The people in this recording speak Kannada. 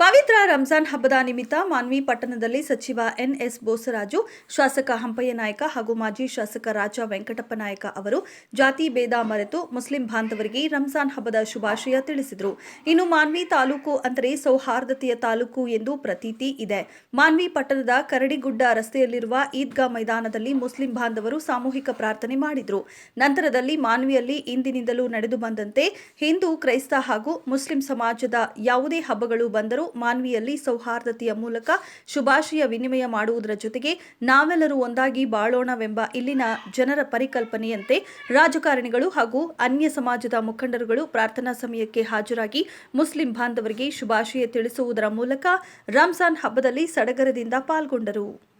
ಪವಿತ್ರ ರಂಜಾನ್ ಹಬ್ಬದ ನಿಮಿತ್ತ ಮಾನ್ವಿ ಪಟ್ಟಣದಲ್ಲಿ ಸಚಿವ ಎನ್ಎಸ್ ಬೋಸರಾಜು, ಶಾಸಕ ಹಂಪಯ್ಯ ನಾಯಕ ಹಾಗೂ ಮಾಜಿ ಶಾಸಕ ರಾಜ ವೆಂಕಟಪ್ಪ ನಾಯಕ ಅವರು ಜಾತಿ ಭೇದ ಮರೆತು ಮುಸ್ಲಿಂ ಬಾಂಧವರಿಗೆ ರಂಜಾನ್ ಹಬ್ಬದ ಶುಭಾಶಯ ತಿಳಿಸಿದರು. ಇನ್ನು ಮಾನ್ವಿ ತಾಲೂಕು ಅಂದರೆ ಸೌಹಾರ್ದತೆಯ ತಾಲೂಕು ಎಂದು ಪ್ರತೀತಿ ಇದೆ. ಮಾನ್ವಿ ಪಟ್ಟಣದ ಕರಡಿಗುಡ್ಡ ರಸ್ತೆಯಲ್ಲಿರುವ ಈದ್ಗಾ ಮೈದಾನದಲ್ಲಿ ಮುಸ್ಲಿಂ ಬಾಂಧವರು ಸಾಮೂಹಿಕ ಪ್ರಾರ್ಥನೆ ಮಾಡಿದರು. ನಂತರದಲ್ಲಿ ಮಾನ್ವಿಯಲ್ಲಿ ಇಂದಿನಿಂದಲೂ ನಡೆದು ಬಂದಂತೆ ಹಿಂದೂ, ಕ್ರೈಸ್ತ ಹಾಗೂ ಮುಸ್ಲಿಂ ಸಮಾಜದ ಯಾವುದೇ ಹಬ್ಬಗಳು ಬಂದರೂ ಮಾನ್ವಿಯಲ್ಲಿ ಸೌಹಾರ್ದತೆಯ ಮೂಲಕ ಶುಭಾಶಯ ವಿನಿಮಯ ಮಾಡುವುದರ ಜೊತೆಗೆ ನಾವೆಲ್ಲರೂ ಒಂದಾಗಿ ಬಾಳೋಣವೆಂಬ ಇಲ್ಲಿನ ಜನರ ಪರಿಕಲ್ಪನೆಯಂತೆ ರಾಜಕಾರಣಿಗಳು ಹಾಗೂ ಅನ್ಯ ಸಮಾಜದ ಮುಖಂಡರುಗಳು ಪ್ರಾರ್ಥನಾ ಸಮಯಕ್ಕೆ ಹಾಜರಾಗಿ ಮುಸ್ಲಿಂ ಬಾಂಧವರಿಗೆ ಶುಭಾಶಯ ತಿಳಿಸುವುದರ ಮೂಲಕ ರಂಜಾನ್ ಹಬ್ಬದಲ್ಲಿ ಸಡಗರದಿಂದ ಪಾಲ್ಗೊಂಡರು.